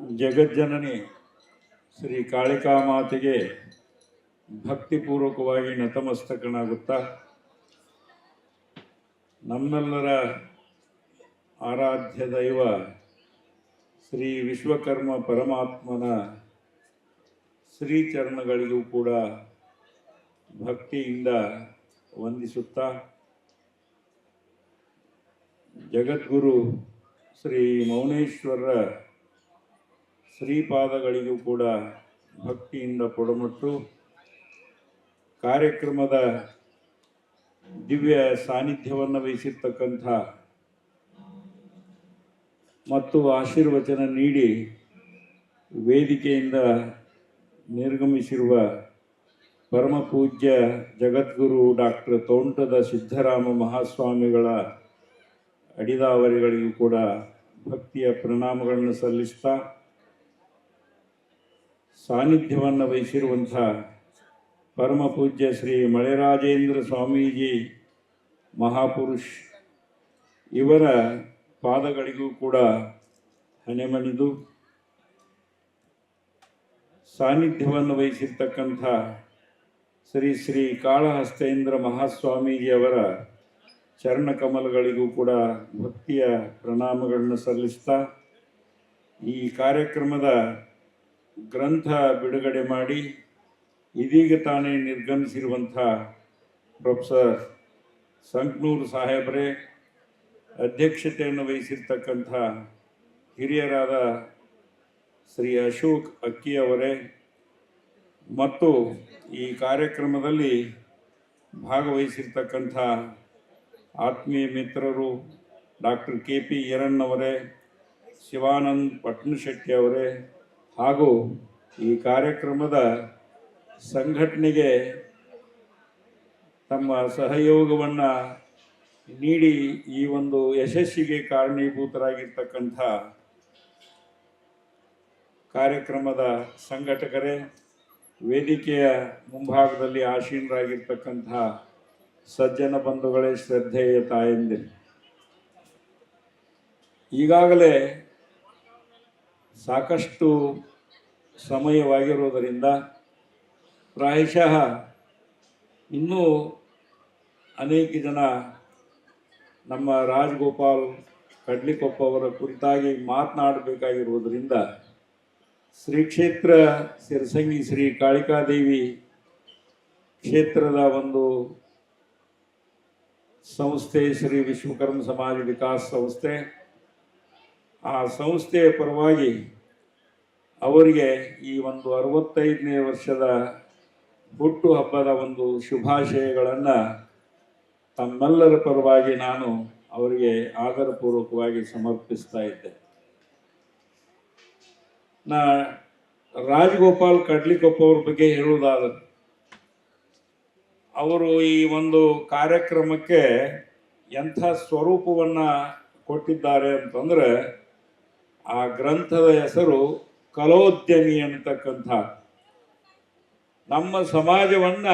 ಜಗಜ್ಜನನಿ ಶ್ರೀ ಕಾಳಿಕಾ ಮಾತೆಗೆ ಭಕ್ತಿಪೂರ್ವಕವಾಗಿ ನತಮಸ್ತಕನಾಗುತ್ತಾ ನಮ್ಮೆಲ್ಲರ ಆರಾಧ್ಯ ದೈವ ಶ್ರೀ ವಿಶ್ವಕರ್ಮ ಪರಮಾತ್ಮನ ಶ್ರೀಚರಣಗಳಿಗೂ ಕೂಡ ಭಕ್ತಿಯಿಂದ ವಂದಿಸುತ್ತಾ ಜಗದ್ಗುರು ಶ್ರೀ ಮೌನೇಶ್ವರರ ಶ್ರೀಪಾದಗಳಿಗೂ ಕೂಡ ಭಕ್ತಿಯಿಂದ ಪೊಡಮಟ್ಟು. ಕಾರ್ಯಕ್ರಮದ ದಿವ್ಯ ಸಾನ್ನಿಧ್ಯವನ್ನು ವಹಿಸಿರ್ತಕ್ಕಂಥ ಮತ್ತು ಆಶೀರ್ವಚನ ನೀಡಿ ವೇದಿಕೆಯಿಂದ ನಿರ್ಗಮಿಸಿರುವ ಪರಮ ಪೂಜ್ಯ ಜಗದ್ಗುರು ಡಾಕ್ಟರ್ ತೋಂಟದ ಸಿದ್ದರಾಮ ಮಹಾಸ್ವಾಮಿಗಳ ಅಡಿದಾವರಿಗಳಿಗೂ ಕೂಡ ಭಕ್ತಿಯ ಪ್ರಣಾಮಗಳನ್ನು ಸಲ್ಲಿಸ್ತಾ ಸಾನ್ನಿಧ್ಯವನ್ನು ವಹಿಸಿರುವಂಥ ಪರಮ ಪೂಜ್ಯ ಶ್ರೀ ಮಳೆರಾಜೇಂದ್ರ ಸ್ವಾಮೀಜಿ ಮಹಾಪುರುಷ್, ಇವರ ಪಾದಗಳಿಗೂ ಕೂಡ ಹಣೆಮಣಿದು ಸಾನ್ನಿಧ್ಯವನ್ನು ವಹಿಸಿರ್ತಕ್ಕಂಥ ಶ್ರೀ ಶ್ರೀ ಕಾಳಹಸ್ತೇಂದ್ರ ಮಹಾಸ್ವಾಮೀಜಿಯವರ ಚರಣಕಮಲಗಳಿಗೂ ಕೂಡ ಭಕ್ತಿಯ ಪ್ರಣಾಮಗಳನ್ನು ಸಲ್ಲಿಸ್ತಾ ಈ ಕಾರ್ಯಕ್ರಮದ ಗ್ರಂಥ ಬಿಡುಗಡೆ ಮಾಡಿ ಇದೀಗ ತಾನೇ ನಿರ್ಗಮಿಸಿರುವಂಥ ಪ್ರೊಫೆಸರ್ ಸಂಕ್ನೂರು ಸಾಹೇಬರೇ ಅಧ್ಯಕ್ಷತೆಯನ್ನು ವಹಿಸಿರ್ತಕ್ಕಂಥ ಹಿರಿಯರಾದ ಶ್ರೀ ಅಶೋಕ್ ಅಕ್ಕಿಯವರೇ ಮತ್ತು ಈ ಕಾರ್ಯಕ್ರಮದಲ್ಲಿ ಭಾಗವಹಿಸಿರ್ತಕ್ಕಂಥ ಆತ್ಮೀಯ ಮಿತ್ರರು ಡಾಕ್ಟರ್ ಕೆ ಪಿ ಈರಣ್ಣವರೇ, ಶಿವಾನಂದ್ ಪಟ್ನಶೆಟ್ಟಿ ಅವರೇ ಹಾಗೂ ಈ ಕಾರ್ಯಕ್ರಮದ ಸಂಘಟನೆಗೆ ತಮ್ಮ ಸಹಯೋಗವನ್ನು ನೀಡಿ ಈ ಒಂದು ಯಶಸ್ಸಿಗೆ ಕಾರಣೀಭೂತರಾಗಿರ್ತಕ್ಕಂಥ ಕಾರ್ಯಕ್ರಮದ ಸಂಘಟಕರೇ, ವೇದಿಕೆಯ ಮುಂಭಾಗದಲ್ಲಿ ಆಸೀನರಾಗಿರ್ತಕ್ಕಂಥ ಸಜ್ಜನ ಬಂಧುಗಳೇ, ಶ್ರದ್ಧೆಯ ತಾಯಂದಿರು. ಈಗಾಗಲೇ ಸಾಕಷ್ಟು ಸಮಯವಾಗಿರುವುದರಿಂದ ಪ್ರಾಯಶಃ ಇನ್ನೂ ಅನೇಕ ಜನ ನಮ್ಮ ರಾಜಗೋಪಾಲ್ ಕಡ್ಲಿಕೊಪ್ಪ ಅವರ ಕುರಿತಾಗಿ ಮಾತನಾಡಬೇಕಾಗಿರುವುದರಿಂದ ಶ್ರೀ ಕ್ಷೇತ್ರ ಸಿರಸಂಗಿ ಶ್ರೀ ಕಾಳಿಕಾದೇವಿ ಕ್ಷೇತ್ರದ ಒಂದು ಸಂಸ್ಥೆ ಶ್ರೀ ವಿಶ್ವಕರ್ಮ ಸಮಾಜ ವಿಕಾಸ ಸಂಸ್ಥೆ. ಆ ಸಂಸ್ಥೆಯ ಪರವಾಗಿ ಅವರಿಗೆ ಈ ಒಂದು ಅರವತ್ತೈದನೇ ವರ್ಷದ ಹುಟ್ಟು ಹಬ್ಬದ ಒಂದು ಶುಭಾಶಯಗಳನ್ನು ತಮ್ಮೆಲ್ಲರ ಪರವಾಗಿ ನಾನು ಅವರಿಗೆ ಆದರಪೂರ್ವಕವಾಗಿ ಸಮರ್ಪಿಸ್ತಾ ಇದ್ದೆ. ನಾ ರಾಜಗೋಪಾಲ್ ಕಡ್ಲಿಕೊಪ್ಪ ಅವ್ರ ಬಗ್ಗೆ ಹೇಳುವುದಾದರೆ, ಅವರು ಈ ಒಂದು ಕಾರ್ಯಕ್ರಮಕ್ಕೆ ಎಂಥ ಸ್ವರೂಪವನ್ನು ಕೊಟ್ಟಿದ್ದಾರೆ ಅಂತಂದ್ರೆ ಆ ಗ್ರಂಥದ ಹೆಸರು ಕಲೋದ್ಯಮಿ ಅನ್ನತಕ್ಕಂಥ ನಮ್ಮ ಸಮಾಜವನ್ನ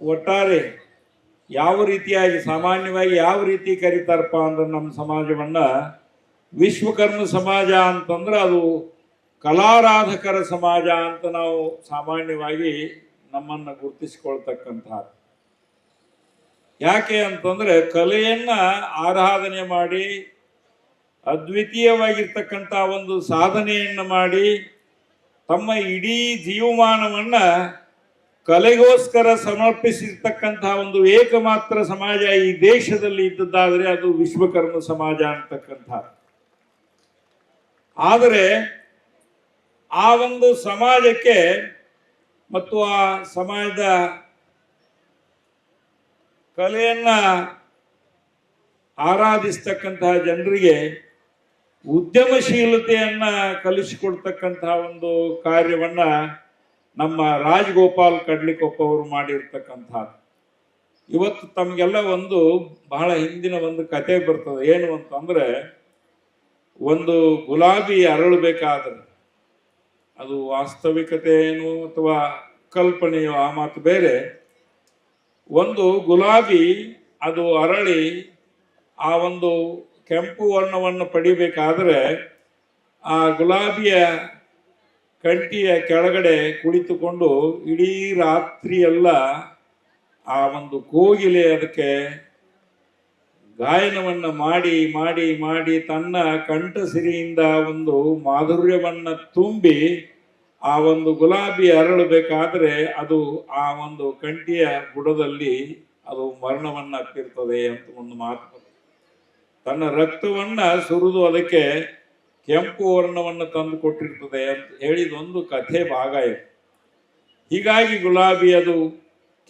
ಒಟ್ಟಾರೆ ಯಾವ ರೀತಿಯಾಗಿ, ಸಾಮಾನ್ಯವಾಗಿ ಯಾವ ರೀತಿ ಕರೀತಾರಪ್ಪ ಅಂದ್ರೆ ನಮ್ಮ ಸಮಾಜವನ್ನ, ವಿಶ್ವಕರ್ಮ ಸಮಾಜ ಅಂತಂದ್ರೆ ಅದು ಕಲಾರಾಧಕರ ಸಮಾಜ ಅಂತ ನಾವು ಸಾಮಾನ್ಯವಾಗಿ ನಮ್ಮನ್ನು ಗುರುತಿಸಿಕೊಳ್ತಕ್ಕಂಥ ಯಾಕೆ ಅಂತಂದ್ರೆ ಕಲೆಯನ್ನ ಆರಾಧನೆ ಮಾಡಿ, ಅದ್ವಿತೀಯವಾಗಿರ್ತಕ್ಕಂಥ ಒಂದು ಸಾಧನೆಯನ್ನು ಮಾಡಿ, ತಮ್ಮ ಇಡೀ ಜೀವಮಾನವನ್ನ ಕಲೆಗೋಸ್ಕರ ಸಮರ್ಪಿಸಿರ್ತಕ್ಕಂತಹ ಒಂದು ಏಕಮಾತ್ರ ಸಮಾಜ ಈ ದೇಶದಲ್ಲಿ ಇದ್ದದ್ದಾದರೆ ಅದು ವಿಶ್ವಕರ್ಮ ಸಮಾಜ ಅಂತಕ್ಕಂಥ ಆದರೆ ಆ ಒಂದು ಸಮಾಜಕ್ಕೆ ಮತ್ತು ಆ ಸಮಾಜದ ಕಲೆಯನ್ನ ಆರಾಧಿಸ್ತಕ್ಕಂತಹ ಜನರಿಗೆ ಉದ್ಯಮಶೀಲತೆಯನ್ನ ಕಲಿಸಿಕೊಡ್ತಕ್ಕಂತಹ ಒಂದು ಕಾರ್ಯವನ್ನ ನಮ್ಮ ರಾಜಗೋಪಾಲ್ ಕಡ್ಲಿಕೊಪ್ಪ ಅವರು ಮಾಡಿರ್ತಕ್ಕಂಥದ್ದು. ಇವತ್ತು ತಮಗೆಲ್ಲ ಒಂದು ಬಹಳ ಹಿಂದಿನ ಒಂದು ಕತೆ ಬರ್ತದೆ. ಏನು ಅಂತಂದ್ರೆ, ಒಂದು ಗುಲಾಬಿ ಅರಳಬೇಕಾದ್ರೆ ಅದು ವಾಸ್ತವಿಕತೆ ಏನು ಅಥವಾ ಕಲ್ಪನೆಯೋ ಆ ಮಾತು ಬೇರೆ ಒಂದು ಗುಲಾಬಿ, ಅದು ಅರಳಿ, ಆ ಒಂದು ಕೆಂಪು ವರ್ಣವನ್ನು ಪಡಿಬೇಕಾದರೆ ಆ ಗುಲಾಬಿಯ ಕಂಟಿಯ ಕೆಳಗಡೆ ಕುಳಿತುಕೊಂಡು ಇಡೀ ರಾತ್ರಿ ಎಲ್ಲ ಆ ಒಂದು ಕೋಗಿಲೆ ಅದಕ್ಕೆ ಗಾಯನವನ್ನು ಮಾಡಿ ಮಾಡಿ ಮಾಡಿ ತನ್ನ ಕಂಠಸಿರಿಯಿಂದ ಒಂದು ಮಾಧುರ್ಯವನ್ನು ತುಂಬಿ ಆ ಒಂದು ಗುಲಾಬಿ ಅರಳಬೇಕಾದ್ರೆ ಅದು ಆ ಒಂದು ಕಂಠಿಯ ಬುಡದಲ್ಲಿ ಅದು ಮರಣವನ್ನು ಅಪ್ಪಿರ್ತದೆ ಅಂತ ಒಂದು ಮಾತು ತನ್ನ ರಕ್ತವನ್ನ ಸುರಿದು ಅದಕ್ಕೆ ಕೆಂಪು ವರ್ಣವನ್ನು ತಂದು ಕೊಟ್ಟಿರ್ತದೆ ಅಂತ ಹೇಳಿದೊಂದು ಕಥೆ ಭಾಗ ಇದೆ. ಹೀಗಾಗಿ ಗುಲಾಬಿ ಅದು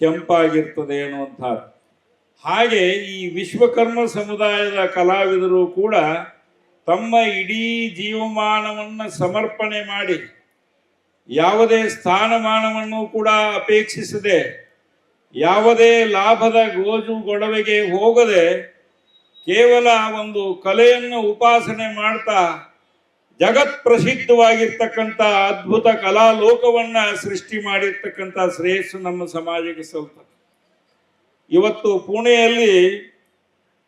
ಕೆಂಪಾಗಿರ್ತದೆ ಅನ್ನುವಂಥ ಹಾಗೆ ಈ ವಿಶ್ವಕರ್ಮ ಸಮುದಾಯದ ಕಲಾವಿದರು ಕೂಡ ತಮ್ಮ ಇಡೀ ಜೀವಮಾನವನ್ನು ಸಮರ್ಪಣೆ ಮಾಡಿ ಯಾವುದೇ ಸ್ಥಾನಮಾನವನ್ನು ಕೂಡ ಅಪೇಕ್ಷಿಸದೆ, ಯಾವುದೇ ಲಾಭದ ಗೋಜು ಗೊಡವೆಗೆ ಹೋಗದೆ ಕೇವಲ ಒಂದು ಕಲೆಯನ್ನು ಉಪಾಸನೆ ಮಾಡ್ತಾ ಜಗತ್ ಪ್ರಸಿದ್ಧವಾಗಿರ್ತಕ್ಕಂಥ ಅದ್ಭುತ ಕಲಾ ಲೋಕವನ್ನ ಸೃಷ್ಟಿ ಮಾಡಿರ್ತಕ್ಕಂಥ ಶ್ರೇಯಸ್ಸು ನಮ್ಮ ಸಮಾಜಕ್ಕೆ ಸಲ್ತದೆ. ಇವತ್ತು ಪುಣೆಯಲ್ಲಿ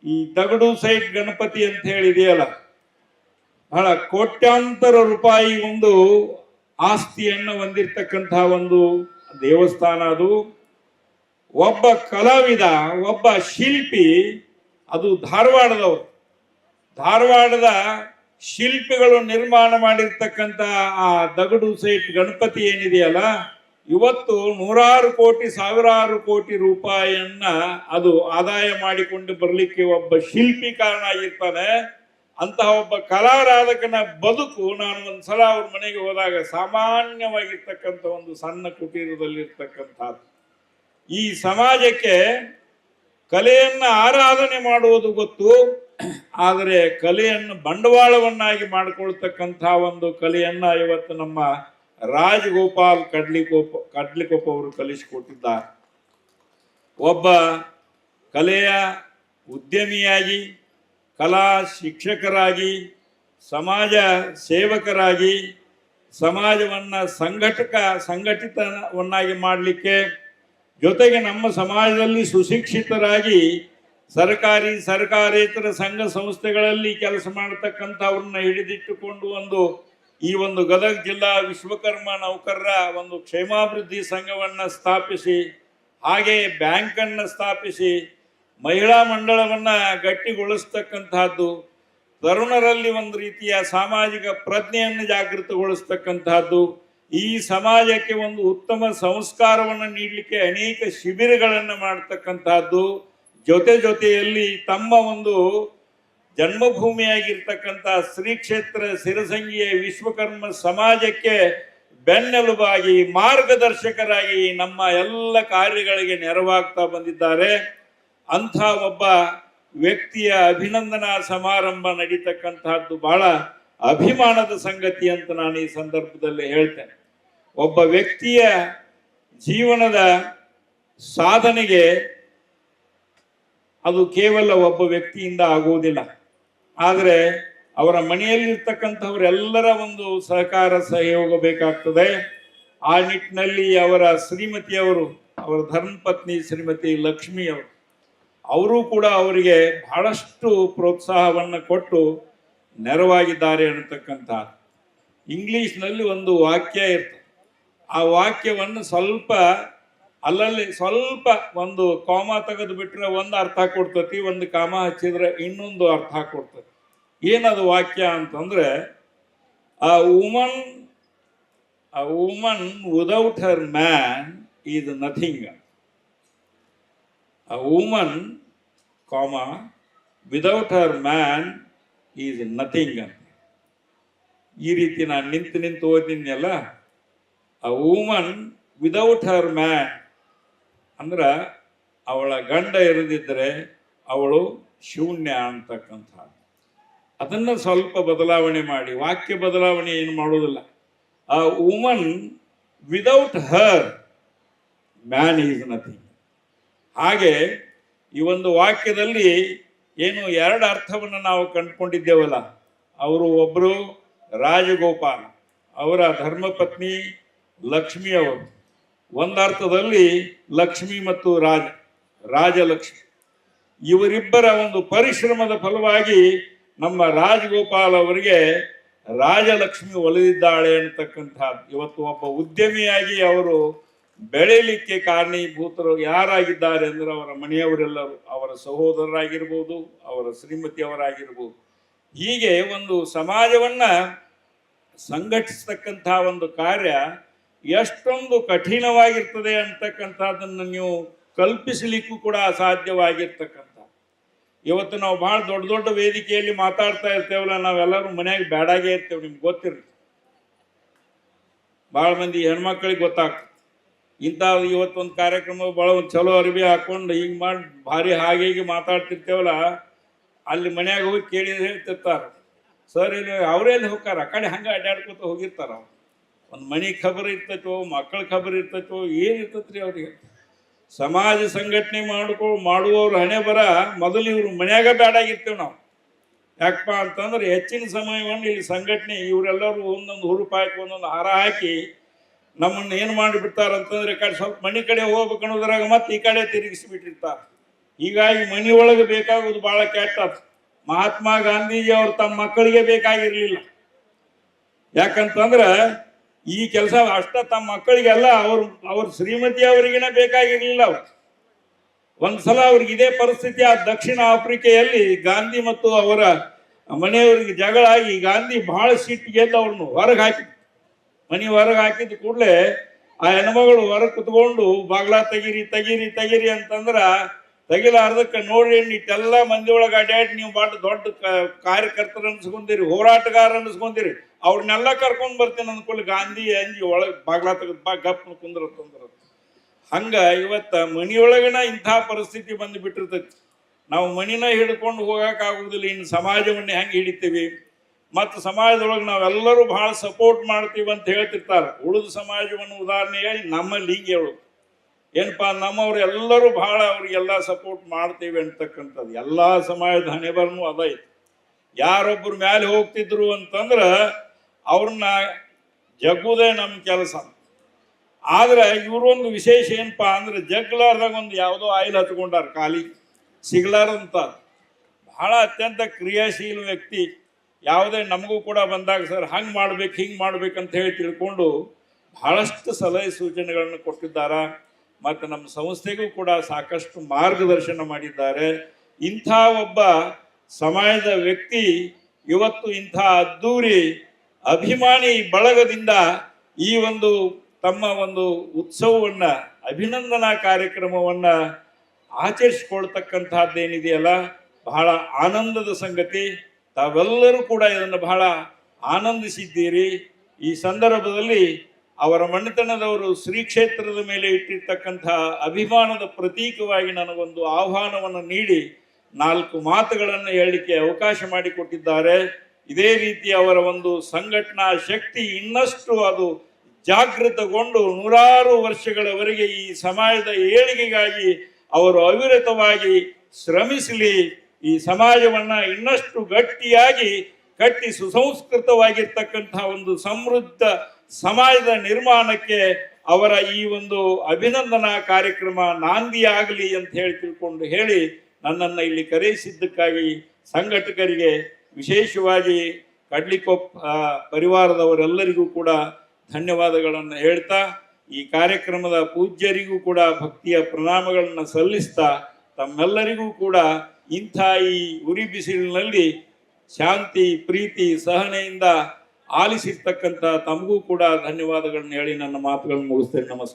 ಈ ತಗಡು ಸೈಟ್ ಗಣಪತಿ ಅಂತ ಹೇಳಿದೆಯಲ್ಲ, ಬಹಳ ಕೋಟ್ಯಾಂತರ ರೂಪಾಯಿ ಒಂದು ಆಸ್ತಿಯನ್ನು ಹೊಂದಿರತಕ್ಕಂತಹ ಒಂದು ದೇವಸ್ಥಾನ ಅದು. ಒಬ್ಬ ಕಲಾವಿದ, ಒಬ್ಬ ಶಿಲ್ಪಿ, ಅದು ಧಾರವಾಡದವರು. ಧಾರವಾಡದ ಶಿಲ್ಪಿಗಳು ನಿರ್ಮಾಣ ಮಾಡಿರ್ತಕ್ಕಂಥ ಆ ದಗಡು ಸೈಟ್ ಗಣಪತಿ ಏನಿದೆಯಲ್ಲ, ಇವತ್ತು ನೂರಾರು ಕೋಟಿ, ಸಾವಿರಾರು ಕೋಟಿ ರೂಪಾಯಿಯನ್ನ ಅದು ಆದಾಯ ಮಾಡಿಕೊಂಡು ಬರಲಿಕ್ಕೆ ಒಬ್ಬ ಶಿಲ್ಪಿ ಕಾರಣ ಆಗಿರ್ತಾನೆ. ಅಂತಹ ಒಬ್ಬ ಕಲಾರಾಧಕನ ಬದುಕು ನಾನು ಒಂದ್ಸಲ ಅವ್ರ ಮನೆಗೆ ಹೋದಾಗ ಸಾಮಾನ್ಯವಾಗಿರ್ತಕ್ಕಂಥ ಒಂದು ಸಣ್ಣ ಕುಟೀರದಲ್ಲಿರ್ತಕ್ಕಂಥದ್ದು. ಈ ಸಮಾಜಕ್ಕೆ ಕಲೆಯನ್ನ ಆರಾಧನೆ ಮಾಡುವುದು ಗೊತ್ತು, ಆದರೆ ಕಲೆಯನ್ನು ಬಂಡವಾಳವನ್ನಾಗಿ ಮಾಡಿಕೊಳ್ತಕ್ಕಂಥ ಒಂದು ಕಲೆಯನ್ನ ಇವತ್ತು ನಮ್ಮ ರಾಜಗೋಪಾಲ್ ಕಡ್ಲಿಕೋಪ ಕಡ್ಲಿಕೋಪ ಅವರು ಕಲಿಸಿಕೊಟ್ಟಿದ್ದಾರೆ. ಒಬ್ಬ ಕಲೆಯ ಉದ್ಯಮಿಯಾಗಿ ಕಲಾ ಶಿಕ್ಷಕರಾಗಿ, ಸಮಾಜ ಸೇವಕರಾಗಿ, ಸಮಾಜವನ್ನ ಸಂಘಟಕ, ಸಂಘಟಿತವನ್ನಾಗಿ ಮಾಡಲಿಕ್ಕೆ ಜೊತೆಗೆ ನಮ್ಮ ಸಮಾಜದಲ್ಲಿ ಸುಶಿಕ್ಷಿತರಾಗಿ ಸರ್ಕಾರಿ ಸರ್ಕಾರೇತರ ಸಂಘ ಸಂಸ್ಥೆಗಳಲ್ಲಿ ಕೆಲಸ ಮಾಡತಕ್ಕಂಥವ್ರನ್ನ ಹಿಡಿದಿಟ್ಟುಕೊಂಡು ಒಂದು ಈ ಒಂದು ಗದಗ ಜಿಲ್ಲಾ ವಿಶ್ವಕರ್ಮ ನೌಕರರ ಒಂದು ಕ್ಷೇಮಾಭಿವೃದ್ಧಿ ಸಂಘವನ್ನ ಸ್ಥಾಪಿಸಿ, ಹಾಗೆ ಬ್ಯಾಂಕನ್ನ ಸ್ಥಾಪಿಸಿ ಮಹಿಳಾ ಮಂಡಳವನ್ನು ಗಟ್ಟಿಗೊಳಿಸ್ತಕ್ಕಂತಹದ್ದು, ತರುಣರಲ್ಲಿ ಒಂದು ರೀತಿಯ ಸಾಮಾಜಿಕ ಪ್ರಜ್ಞೆಯನ್ನು ಜಾಗೃತಗೊಳಿಸ್ತಕ್ಕಂತಹದ್ದು, ಈ ಸಮಾಜಕ್ಕೆ ಒಂದು ಉತ್ತಮ ಸಂಸ್ಕಾರವನ್ನು ನೀಡಲಿಕ್ಕೆ ಅನೇಕ ಶಿಬಿರಗಳನ್ನು ಮಾಡ್ತಕ್ಕಂತಹದ್ದು, ಜೊತೆ ಜೊತೆಯಲ್ಲಿ ತಮ್ಮ ಒಂದು ಜನ್ಮಭೂಮಿಯಾಗಿರ್ತಕ್ಕಂಥ ಶ್ರೀ ಕ್ಷೇತ್ರ ಸಿರಸಂಗಿಯ ವಿಶ್ವಕರ್ಮ ಸಮಾಜಕ್ಕೆ ಬೆನ್ನೆಲುಬಾಗಿ ಮಾರ್ಗದರ್ಶಕರಾಗಿ ನಮ್ಮ ಎಲ್ಲ ಕಾರ್ಯಗಳಿಗೆ ನೆರವಾಗ್ತಾ ಬಂದಿದ್ದಾರೆ. ಅಂಥ ಒಬ್ಬ ವ್ಯಕ್ತಿಯ ಅಭಿನಂದನಾ ಸಮಾರಂಭ ನಡೀತಕ್ಕಂತಹದ್ದು ಬಹಳ ಅಭಿಮಾನದ ಸಂಗತಿ ಅಂತ ನಾನು ಈ ಸಂದರ್ಭದಲ್ಲಿ ಹೇಳ್ತೇನೆ. ಒಬ್ಬ ವ್ಯಕ್ತಿಯ ಜೀವನದ ಸಾಧನೆಗೆ ಅದು ಕೇವಲ ಒಬ್ಬ ವ್ಯಕ್ತಿಯಿಂದ ಆಗುವುದಿಲ್ಲ. ಆದರೆ ಅವರ ಮನೆಯಲ್ಲಿರ್ತಕ್ಕಂಥವರೆಲ್ಲರ ಒಂದು ಸಹಕಾರ ಸಹಯೋಗ ಬೇಕಾಗ್ತದೆ. ಆ ನಿಟ್ಟಿನಲ್ಲಿ ಅವರ ಶ್ರೀಮತಿಯವರು, ಅವರ ಧರ್ಮಪತ್ನಿ ಶ್ರೀಮತಿ ಲಕ್ಷ್ಮಿ ಅವರು ಕೂಡ ಅವರಿಗೆ ಬಹಳಷ್ಟು ಪ್ರೋತ್ಸಾಹವನ್ನು ಕೊಟ್ಟು ನೆರವಾಗಿದ್ದಾರೆ ಅನ್ನತಕ್ಕಂಥ ಇಂಗ್ಲೀಷ್ನಲ್ಲಿ ಒಂದು ವಾಕ್ಯ ಇರ್ತದೆ. ಆ ವಾಕ್ಯವನ್ನು ಸ್ವಲ್ಪ ಅಲ್ಲಲ್ಲಿ ಸ್ವಲ್ಪ ಒಂದು ಕಾಮ ತೆಗೆದು ಬಿಟ್ಟರೆ ಒಂದು ಅರ್ಥ ಕೊಡ್ತತಿ, ಒಂದು ಕಾಮ ಹಚ್ಚಿದ್ರೆ ಇನ್ನೊಂದು ಅರ್ಥ ಕೊಡ್ತತಿ. ಏನದು ವಾಕ್ಯ ಅಂತಂದ್ರೆ a woman a woman without her man is nothing a woman, comma, without her man is nothing. ಅಂತ ಈ ರೀತಿ ನಾನು ನಿಂತು ನಿಂತು ಓದಿದ್ನಲ್ಲ ಆ ವುಮನ್ ವಿದೌಟ್ ಹರ್ ಮ್ಯಾನ್ ಅಂದ್ರೆ ಅವಳ ಗಂಡ ಇರದಿದ್ದರೆ ಅವಳು ಶೂನ್ಯ ಅಂತಕ್ಕಂಥ ಅದನ್ನು ಸ್ವಲ್ಪ ಬದಲಾವಣೆ ಮಾಡಿ ವಾಕ್ಯ ಬದಲಾವಣೆ ಏನು ಮಾಡೋದಿಲ್ಲ. A woman without her man is nothing ಹಾಗೆ ಈ ಒಂದು ವಾಕ್ಯದಲ್ಲಿ ಏನು ಎರಡು ಅರ್ಥವನ್ನು ನಾವು ಕಂಡುಕೊಂಡಿದ್ದೇವಲ್ಲ, ಅವರು ಒಬ್ಬರು ರಾಜಗೋಪಾಲ, ಅವರ ಧರ್ಮಪತ್ನಿ ಲಕ್ಷ್ಮಿ ಅವರು. ಒಂದರ್ಥದಲ್ಲಿ ಲಕ್ಷ್ಮಿ ಮತ್ತು ರಾಜ, ರಾಜಲಕ್ಷ್ಮಿ. ಇವರಿಬ್ಬರ ಒಂದು ಪರಿಶ್ರಮದ ಫಲವಾಗಿ ನಮ್ಮ ರಾಜಗೋಪಾಲ್ ಅವರಿಗೆ ರಾಜಲಕ್ಷ್ಮಿ ಒಲಿದಿದ್ದಾಳೆ ಅನ್ನತಕ್ಕಂಥ ಇವತ್ತು ಒಬ್ಬ ಉದ್ಯಮಿಯಾಗಿ ಅವರು ಬೆಳೆಯಲಿಕ್ಕೆ ಕಾರಣೀಭೂತರು ಯಾರಾಗಿದ್ದಾರೆ ಅಂದ್ರೆ ಅವರ ಮನೆಯವರೆಲ್ಲರೂ ಅವರ ಸಹೋದರರಾಗಿರ್ಬೋದು, ಅವರ ಶ್ರೀಮತಿಯವರಾಗಿರ್ಬೋದು. ಹೀಗೆ ಒಂದು ಸಮಾಜವನ್ನ ಸಂಘಟಿಸ್ತಕ್ಕಂಥ ಒಂದು ಕಾರ್ಯ ಎಷ್ಟೊಂದು ಕಠಿಣವಾಗಿರ್ತದೆ ಅಂತಕ್ಕಂಥದ್ದನ್ನು ನೀವು ಕಲ್ಪಿಸಲಿಕ್ಕೂ ಕೂಡ ಅಸಾಧ್ಯವಾಗಿರ್ತಕ್ಕಂಥ. ಇವತ್ತು ನಾವು ಭಾಳ ದೊಡ್ಡ ದೊಡ್ಡ ವೇದಿಕೆಯಲ್ಲಿ ಮಾತಾಡ್ತಾ ಇರ್ತೇವಲ್ಲ, ನಾವೆಲ್ಲರೂ ಮನೆಯಾಗ ಬೇಡಾಗೇ ಇರ್ತೇವೆ, ನಿಮ್ಗೆ ಗೊತ್ತಿರಲಿ. ಭಾಳ ಮಂದಿ ಹೆಣ್ಮಕ್ಳಿಗೆ ಗೊತ್ತಾಗ್ತದೆ. ಇಂಥ ಇವತ್ತೊಂದು ಕಾರ್ಯಕ್ರಮ ಭಾಳ ಒಂದು ಚಲೋ ಅರಿವಿ ಹಾಕೊಂಡು ಹಿಂಗೆ ಮಾಡಿ ಭಾರಿ ಹಾಗೆ ಹೀಗೆ ಮಾತಾಡ್ತಿರ್ತೇವಲ್ಲ, ಅಲ್ಲಿ ಮನ್ಯಾಗ ಹೋಗಿ ಕೇಳಿ ಹೇಳ್ತಿರ್ತಾರೆ. ಸರ್ ಇಲ್ಲಿ ಅವರೆಲ್ಲಿ ಹೋಗ್ತಾರ? ಆ ಕಡೆ ಹಂಗೆ ಅಡ್ಡಾಡ್ಕೊತ ಹೋಗಿರ್ತಾರ ಒಂದು ಮನೆ ಖಬರ್ ಇರ್ತೈತೋ, ಮಕ್ಕಳ ಖಬರ್ ಇರ್ತೈತೋ, ಏನು ಇರ್ತೈತ್ರಿ ಅವ್ರಿಗೆ? ಸಮಾಜ ಸಂಘಟನೆ ಮಾಡ್ಕೊ, ಮಾಡುವವ್ರ ಹಣೆ ಬರ ಮೊದಲು ಇವ್ರು ಮನ್ಯಾಗ ಬ್ಯಾಡಾಗಿರ್ತೇವೆ ನಾವು. ಯಾಕಪ್ಪ ಅಂತಂದ್ರೆ ಹೆಚ್ಚಿನ ಸಮಯವನ್ನು ಇಲ್ಲಿ ಸಂಘಟನೆ ಇವರೆಲ್ಲರೂ ಒಂದೊಂದು ಹುರುಪು ಹಾಕಿ ಒಂದೊಂದು ಹಾರ ಹಾಕಿ ನಮ್ಮನ್ನು ಏನು ಮಾಡಿಬಿಡ್ತಾರೆ ಅಂತಂದ್ರೆ ಕಡೆ ಸ್ವಲ್ಪ ಮನೆ ಕಡೆ ಹೋಗ್ಬೇಕು ಅನ್ನೋದ್ರಾಗ ಮತ್ತೆ ಈ ಕಡೆ ತಿರುಗಿಸಿಬಿಟ್ಟಿರ್ತಾರೆ. ಹೀಗಾಗಿ ಒಳಗೆ ಬೇಕಾಗೋದು ಬಹಳ ಕೆಟ್ಟ ಮಹಾತ್ಮ ಗಾಂಧೀಜಿ ಅವರು ತಮ್ಮ ಮಕ್ಕಳಿಗೆ ಬೇಕಾಗಿರಲಿಲ್ಲ. ಯಾಕಂತಂದ್ರೆ ಈ ಕೆಲಸ ಅಷ್ಟ ತಮ್ಮ ಮಕ್ಕಳಿಗೆಲ್ಲ ಅವ್ರ ಅವ್ರ ಶ್ರೀಮತಿ ಅವರಿಗೇನೆ ಬೇಕಾಗಿರ್ಲಿಲ್ಲ ಅವ್ರು. ಒಂದ್ಸಲ ಅವ್ರಿಗೆ ಇದೇ ಪರಿಸ್ಥಿತಿ ಆ ದಕ್ಷಿಣ ಆಫ್ರಿಕೆಯಲ್ಲಿ ಗಾಂಧಿ ಮತ್ತು ಅವರ ಮನೆಯವರಿಗೆ ಜಗಳ ಆಗಿ ಗಾಂಧಿ ಬಹಳ ಸಿಟ್ಟಿಗೆದ್ದು ಅವ್ರನ್ನು ಹೊರಗೆ ಹಾಕಿ ಮನೆ ಹೊರಗೆ ಹಾಕಿದ ಕೂಡಲೇ ಆ ಹೆಣ್ಮಗಳು ಹೊರಗೆ ಕುತ್ಕೊಂಡು ಬಾಗ್ಲ ತೆಗೀರಿ ತೆಗೀರಿ ತೆಗೀರಿ ಅಂತಂದ್ರ ತೆಗಿಲಾರ್ದಕ್ಕೆ ನೋಡ್ರಿ ಇಟ್ಟೆಲ್ಲ ಮಂದಿ ಒಳಗೆ ಅಡ್ಡಾಡಿ ನೀವು ಭಾಳ ದೊಡ್ಡ ಕಾರ್ಯಕರ್ತರು ಅನ್ಸ್ಕೊಂಡಿರಿ ಹೋರಾಟಗಾರ ಅನ್ಸ್ಕೊಂಡಿರಿ ಅವ್ರನ್ನೆಲ್ಲ ಕರ್ಕೊಂಡು ಬರ್ತೀನಿ ಅಂದ್ಕೊಳ್ಳಿ ಗಾಂಧಿ, ಅಂಜಿ ಒಳಗೆ ಬಾಗ್ಲ ತೆಗೆದು ಬಾ, ಗಪ್ ಕುಂದ್ರ ತಂದ್ರ ಹಂಗ ಇವತ್ತ ಮನಿಯೊಳಗನ ಇಂಥ ಪರಿಸ್ಥಿತಿ ಬಂದು ಬಿಟ್ಟಿರ್ತೈತಿ. ನಾವು ಮನಿನ ಹಿಡ್ಕೊಂಡು ಹೋಗಕ್ಕಾಗುವುದಿಲ್ಲ ಇನ್ನು ಸಮಾಜವನ್ನೇ ಹೆಂಗೆ ಹಿಡಿತೀವಿ. ಮತ್ತು ಸಮಾಜದೊಳಗೆ ನಾವೆಲ್ಲರೂ ಬಹಳ ಸಪೋರ್ಟ್ ಮಾಡ್ತೀವಿ ಅಂತ ಹೇಳ್ತಿರ್ತಾರೆ. ಉಳಿದ ಸಮಾಜವನ್ನು ಉದಾಹರಣೆ ಹೇಳಿ ನಮ್ಮ ಹೇಳೋದು ಏನಪ್ಪಾ, ನಮ್ಮವ್ರು ಎಲ್ಲರೂ ಬಹಳ ಅವ್ರಿಗೆಲ್ಲ ಸಪೋರ್ಟ್ ಮಾಡ್ತೀವಿ ಅಂತಕ್ಕಂಥದ್ದು. ಎಲ್ಲ ಸಮಾಜದ ಹಣೆಬರನು ಅದ ಐತಿ ಯಾರೊಬ್ಬರು ಮೇಲೆ ಹೋಗ್ತಿದ್ರು ಅಂತಂದ್ರೆ ಅವ್ರನ್ನ ಜಗ್ಗುದೇ ನಮ್ಮ ಕೆಲಸ. ಆದ್ರೆ ಇವ್ರೊಂದು ವಿಶೇಷ ಏನಪ್ಪಾ ಅಂದ್ರೆ ಜಗ್ಲಾರ್ದಾಗ ಒಂದು ಯಾವುದೋ ಆಯಿಲ್ ಹಚ್ಕೊಂಡಾರ ಖಾಲಿ. ಸಿಗ್ಲಾರಂತ ಬಹಳ ಅತ್ಯಂತ ಕ್ರಿಯಾಶೀಲ ವ್ಯಕ್ತಿ. ಯಾವುದೇ ನಮಗೂ ಕೂಡ ಬಂದಾಗ, ಸರ್, ಹಂಗೆ ಮಾಡ್ಬೇಕು, ಹಿಂಗೆ ಮಾಡ್ಬೇಕು ಅಂತ ಹೇಳಿ ತಿಳ್ಕೊಂಡು ಬಹಳಷ್ಟು ಸಲಹೆ ಸೂಚನೆಗಳನ್ನು ಕೊಟ್ಟಿದ್ದಾರೆ. ಮತ್ತು ನಮ್ಮ ಸಂಸ್ಥೆಗೂ ಕೂಡ ಸಾಕಷ್ಟು ಮಾರ್ಗದರ್ಶನ ಮಾಡಿದ್ದಾರೆ. ಇಂಥ ಒಬ್ಬ ಸಮಾಜದ ವ್ಯಕ್ತಿ ಇವತ್ತು ಇಂಥ ಅದ್ದೂರಿ ಅಭಿಮಾನಿ ಬಳಗದಿಂದ ಈ ಒಂದು ತಮ್ಮ ಒಂದು ಉತ್ಸವವನ್ನು, ಅಭಿನಂದನಾ ಕಾರ್ಯಕ್ರಮವನ್ನು ಆಚರಿಸ್ಕೊಳ್ತಕ್ಕಂಥದ್ದೇನಿದೆಯಲ್ಲ, ಬಹಳ ಆನಂದದ ಸಂಗತಿ. ತಾವೆಲ್ಲರೂ ಕೂಡ ಇದನ್ನು ಬಹಳ ಆನಂದಿಸಿದ್ದೀರಿ. ಈ ಸಂದರ್ಭದಲ್ಲಿ ಅವರ ಮನೆತನದವರು ಶ್ರೀ ಕ್ಷೇತ್ರದ ಮೇಲೆ ಇಟ್ಟಿರ್ತಕ್ಕಂಥ ಅಭಿಮಾನದ ಪ್ರತೀಕವಾಗಿ ನನಗೊಂದು ಆಹ್ವಾನವನ್ನು ನೀಡಿ ನಾಲ್ಕು ಮಾತುಗಳನ್ನು ಹೇಳಲಿಕ್ಕೆ ಅವಕಾಶ ಮಾಡಿಕೊಟ್ಟಿದ್ದಾರೆ. ಇದೇ ರೀತಿ ಅವರ ಒಂದು ಸಂಘಟನಾ ಶಕ್ತಿ ಇನ್ನಷ್ಟು ಅದು ಜಾಗೃತಗೊಂಡು ನೂರಾರು ವರ್ಷಗಳವರೆಗೆ ಈ ಸಮಾಜದ ಏಳಿಗೆಗಾಗಿ ಅವರು ಅವಿರತವಾಗಿ ಶ್ರಮಿಸಲಿ. ಈ ಸಮಾಜವನ್ನ ಇನ್ನಷ್ಟು ಗಟ್ಟಿಯಾಗಿ ಕಟ್ಟಿ ಸುಸಂಸ್ಕೃತವಾಗಿರ್ತಕ್ಕಂಥ ಒಂದು ಸಮೃದ್ಧ ಸಮಾಜದ ನಿರ್ಮಾಣಕ್ಕೆ ಅವರ ಈ ಒಂದು ಅಭಿನಂದನಾ ಕಾರ್ಯಕ್ರಮ ನಾಂದಿಯಾಗಲಿ ಅಂತ ಹೇಳಿ ತಿಳ್ಕೊಂಡು ಹೇಳಿ ನನ್ನನ್ನು ಇಲ್ಲಿ ಕರೆಯಿಸಿದ್ದಕ್ಕಾಗಿ ಸಂಘಟಕರಿಗೆ ವಿಶೇಷವಾಗಿ ಕಡ್ಲಿಕೊಪ್ಪ ಪರಿವಾರದವರೆಲ್ಲರಿಗೂ ಕೂಡ ಧನ್ಯವಾದಗಳನ್ನು ಹೇಳ್ತಾ, ಈ ಕಾರ್ಯಕ್ರಮದ ಪೂಜ್ಯರಿಗೂ ಕೂಡ ಭಕ್ತಿಯ ಪ್ರಣಾಮಗಳನ್ನು ಸಲ್ಲಿಸ್ತಾ, ತಮ್ಮೆಲ್ಲರಿಗೂ ಕೂಡ ಇಂಥ ಈ ಉರಿ ಬಿಸಿಲಿನಲ್ಲಿ ಶಾಂತಿ, ಪ್ರೀತಿ, ಸಹನೆಯಿಂದ ಆಲಿಸಿರ್ತಕ್ಕಂಥ ತಮಗೂ ಕೂಡ ಧನ್ಯವಾದಗಳನ್ನ ಹೇಳಿ ನನ್ನ ಮಾತುಗಳನ್ನು ಮುಗಿಸ್ತೇನೆ. ನಮಸ್ಕಾರ.